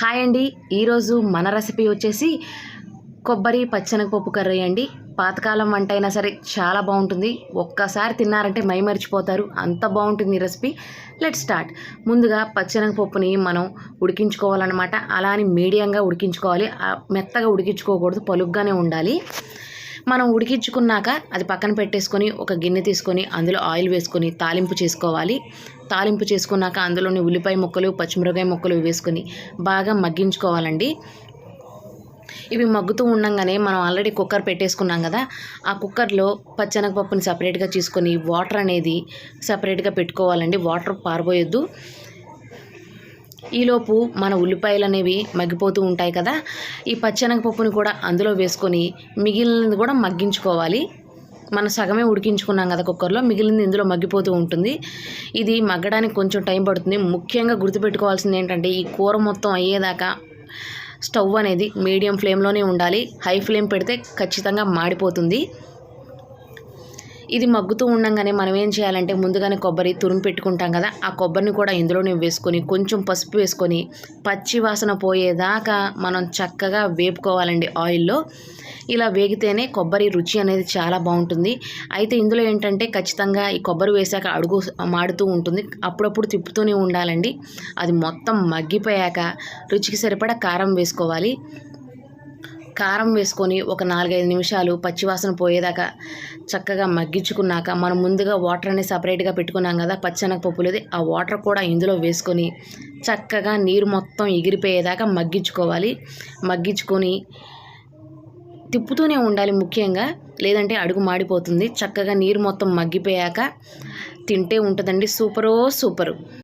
Hi అండి. ఈరోజు మన రెసిపీ వచ్చేసి కొబ్బరి పచ్చనగపప్పు కర్రీ అండి. పాతకాలం వంట అయినా సరే చాలా బాగుంటుంది. ఒక్కసారి తిన్నారంటే మై మర్చిపోతారు అంత బాగుంటుంది ఈ రెసిపీ. Let start. ముందుగా పచ్చనగపప్పుని మనం ఉడికించుకోవాలన్నమాట. అలా అని మీడియంగా ఉడికించుకోవాలి. మెత్తగా ఉడికించుకోకూడదు. పలుగ్గానే ఉండాలి. మనం ఉడికించుకున్నాక అది పక్కన పెట్టేసుకొని ఒక గిన్నె తీసుకొని అందులో ఆయిల్ వేసుకొని తాలింపు చేసుకోవాలి. తాలింపు చేసుకున్నాక అందులోని ఉల్లిపాయ ముక్కలు పచ్చిమిరకాయ ముక్కలు వేసుకొని బాగా మగ్గించుకోవాలండి. ఇవి మగ్గుతూ ఉండంగానే మనం ఆల్రెడీ కుక్కర్ పెట్టేసుకున్నాం కదా ఆ కుక్కర్లో పచ్చనగపప్పుని సపరేట్గా తీసుకొని వాటర్ అనేది సపరేట్గా పెట్టుకోవాలండి. వాటర్ పారబోయొద్దు. ఈలోపు మన ఉల్లిపాయలు అనేవి మగ్గిపోతూ ఉంటాయి కదా ఈ పచ్చనగపప్పుని కూడా అందులో వేసుకొని మిగిలినది కూడా మగ్గించుకోవాలి. మనం సగమే ఉడికించుకున్నాం కదా కుక్కర్లో మిగిలింది ఇందులో మగ్గిపోతూ ఉంటుంది. ఇది మగ్గడానికి కొంచెం టైం పడుతుంది. ముఖ్యంగా గుర్తుపెట్టుకోవాల్సింది ఏంటంటే ఈ కూర మొత్తం అయ్యేదాకా స్టవ్ అనేది మీడియం ఫ్లేమ్లోనే ఉండాలి. హై ఫ్లేమ్ పెడితే ఖచ్చితంగా మాడిపోతుంది. ఇది మగ్గుతూ ఉండంగానే మనం ఏం చేయాలంటే ముందుగానే కొబ్బరి తురుము పెట్టుకుంటాం కదా ఆ కొబ్బరిని కూడా ఇందులోనే వేసుకొని కొంచెం పసుపు వేసుకొని పచ్చి వాసన పోయేదాకా మనం చక్కగా వేపుకోవాలండి ఆయిల్లో. ఇలా వేగితేనే కొబ్బరి రుచి అనేది చాలా బాగుంటుంది. అయితే ఇందులో ఏంటంటే ఖచ్చితంగా ఈ కొబ్బరి వేసాక అడుగు మాడుతూ ఉంటుంది. అప్పుడప్పుడు తిప్పుతూనే ఉండాలండి. అది మొత్తం మగ్గిపోయాక రుచికి సరిపడా కారం వేసుకోవాలి. కారం వేసుకొని ఒక నాలుగైదు నిమిషాలు పచ్చివాసన పోయేదాకా చక్కగా మగ్గించుకున్నాక మనం ముందుగా వాటర్ అనేది సపరేట్గా పెట్టుకున్నాం కదా పచ్చెనగపప్పులది ఆ వాటర్ కూడా ఇందులో వేసుకొని చక్కగా నీరు మొత్తం ఎగిరిపోయేదాకా మగ్గించుకోవాలి. మగ్గించుకొని తిప్పుతూనే ఉండాలి ముఖ్యంగా లేదంటే అడుగు మాడిపోతుంది. చక్కగా నీరు మొత్తం మగ్గిపోయాక తింటే ఉంటుందండి సూపరో సూపరు.